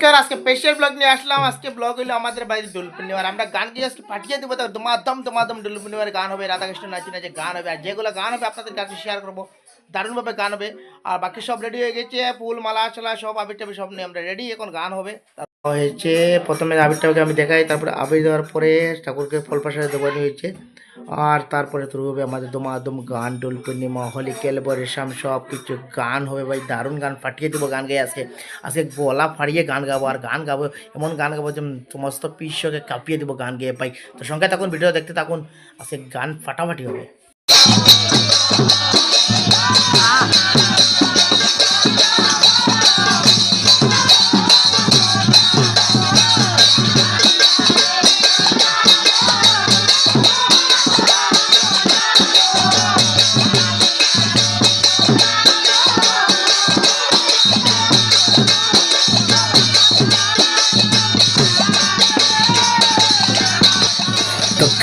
নমস্কার, আজকে special blog নিয়ে আসলাম। আজকে ব্লগ হলো আমাদের বাড়ির দোল পূর্ণিমার আমরা গান গিয়ে আজকে পাঠিয়ে দেবো? তার দমাদম দমাদম দোল পূর্ণিমার গান হবে, রাধাকৃষ্ণ, নাচি, নাচে গান হবে। আর যেগুলো গান হবে আপনাদের কাছে শেয়ার করব, দারুণভাবে গান হবে। আর বাকি সব রেডি হয়ে গেছে, ফুল, মালা চলা সব আবির সব নিয়ে আমরা রেডি এখন গান হবে। হয়েছে। প্রথমে আবিরটাকে আমি দেখাই, তারপরে আবির দেওয়ার পরে ঠাকুরকে ফল প্রসাদ দেওয়ানি হয়েছে। আর তারপরে শুরু হবে আমাদের দমাদম গান দোল পূর্ণিমা, হোলি ক্যালবরেশন সব কিছু গান হবে ভাই, দারুণ গান, ফাটিয়ে দেবো গান গাই আজকে। আজকে গলা ফাড়িয়ে গান গাবো, আর গান গাবো, এমন গান গাবো যে সমস্ত পিসকে কাঁপিয়ে দেবো গান গেয়ে পাই তো সঙ্গে থাকুন, ভিডিও দেখতে থাকুন, আজকে গান ফাটাফাটি হবে।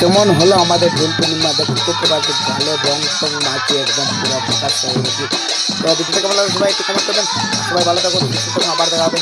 কেমন হলো আমাদের দোল পূর্ণিমা দেখতে পারছি ভালো রং টং মাছি একদম পুরো প্রকাশ হয়ে গেছে। তো ভিডিওটা কেমন লাগল সবাই একটু কমেন্ট করবেন। সবাই ভালো থাকুন আবার দেখা হবে।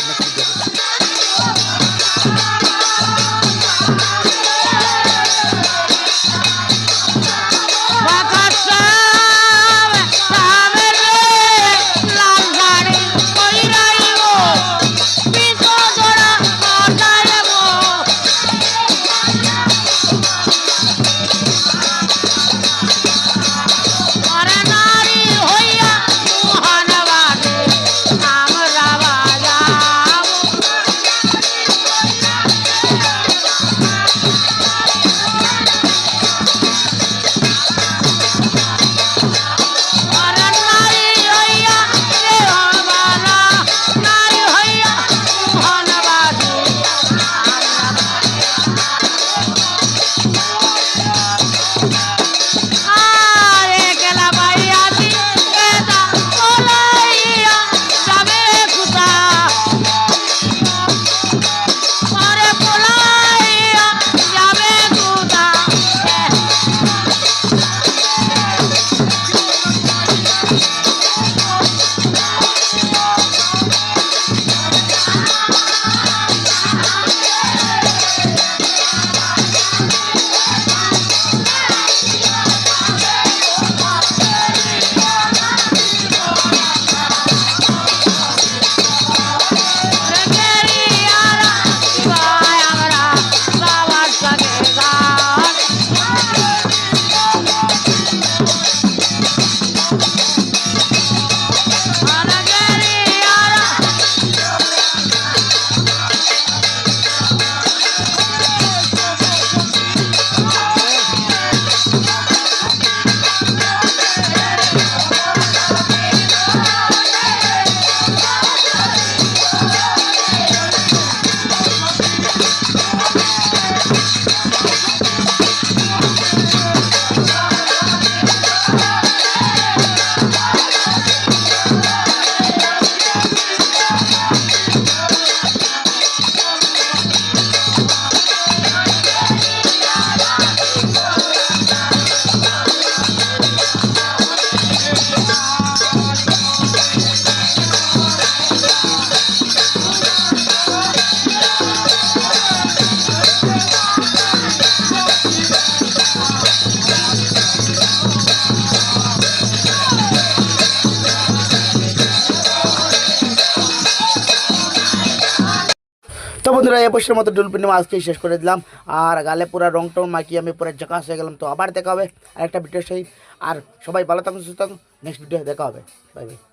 বন্ধুরা এ বছরের মতো ডুল পূর্ণিমা আজকেই শেষ করে দিলাম। আর গালে পুরো রং টং মাখিয়ে আমি পুরো জকাস হয়ে গেলাম। তো আবার দেখা হবে। আরেকটা ভিডিও সেই। আর সবাই ভালো থাকুন, সুস্থ থাকুন। নেক্সট ভিডিও দেখা হবে। Bye bye